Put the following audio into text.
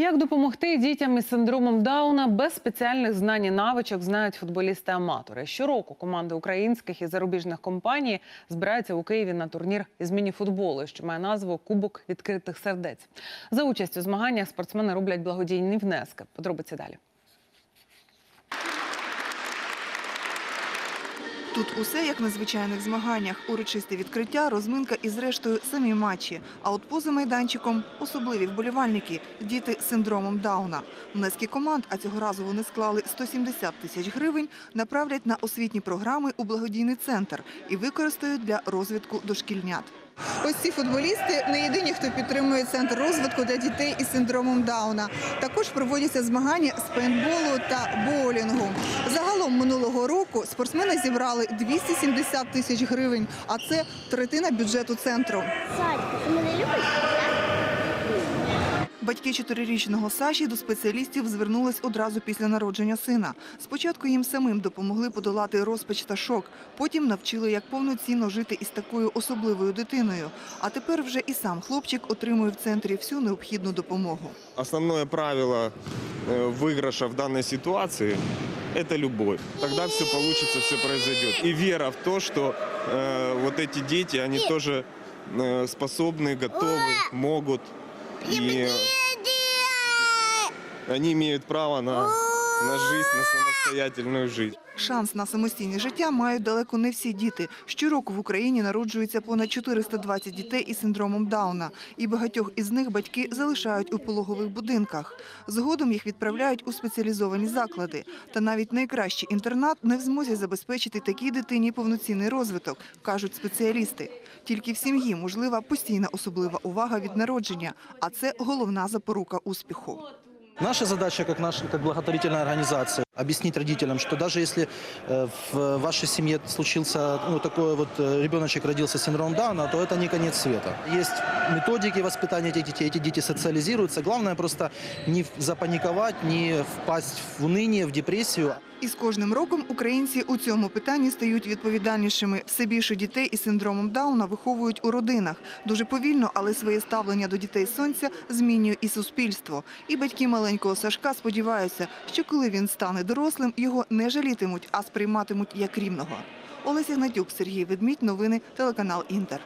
Як допомогти дітям із синдромом Дауна без спеціальних знань і навичок знають футболісти-аматори. Щороку команди українських і зарубіжних компаній збираються у Києві на турнір із міні-футболу, що має назву Кубок відкритих сердець. За участю у змаганнях спортсмени роблять благодійні внески. Подробиці далі. Тут усе як на звичайних змаганнях. Урочисте відкриття, розминка і зрештою самі матчі. А от поза майданчиком особливі вболівальники – діти з синдромом Дауна. Внески команд, а цього разу вони склали 170 тисяч гривень, направлять на освітні програми у благодійний центр і використають для розвитку дошкільнят. Ось ці футболісти не єдині, хто підтримує центр розвитку для дітей із синдромом Дауна. Також проводяться змагання з пейнтболу та боулінгу. Загалом минулого року спортсмени зібрали 270 тисяч гривень, а це третина бюджету центру. Садька, ти мене любиш? Батьки чотирирічного Саші до спеціалістів звернулись одразу після народження сина. Спочатку їм самим допомогли подолати розпач та шок, потім навчили, як повноцінно жити із такою особливою дитиною. А тепер вже і сам хлопчик отримує в центрі всю необхідну допомогу. Основное правило э, выигрыша в данной ситуации – это любовь. Тогда все получится, все произойдет. И вера в то, что э, вот эти дети, они тоже э, способны, готовы, могут. И они имеют право на, на жизнь, на самостоятельную жизнь. Шанс на самостійне життя мають далеко не всі діти. Щороку в Україні народжується понад 420 дітей із синдромом Дауна. І багатьох із них батьки залишають у пологових будинках. Згодом їх відправляють у спеціалізовані заклади. Та навіть найкращий інтернат не в змозі забезпечити такій дитині повноцінний розвиток, кажуть спеціалісти. Тільки в сім'ї можлива постійна особлива увага від народження, а це головна запорука успіху. Наша задача, как наша как благотворительная организация, объяснить родителям, что даже если э, в вашей семье случился, ну, такой вот э, ребеночек родился с синдромом Дауна, то это не конец света. Есть методики воспитания этих детей, эти дети социализируются. Главное просто не запаниковать, не впасть в уныние, в депрессию. І з кожним роком українці у цьому питанні стають відповідальнішими. Все більше дітей із синдромом Дауна виховують у родинах. Дуже повільно, але своє ставлення до дітей сонця змінює і суспільство. І батьки маленького Сашка сподіваються, що коли він стане дорослим, його не жалітимуть, а сприйматимуть як рівного. Олеся Гнатюк, Сергій Ведмідь. Новини телеканал Інтер.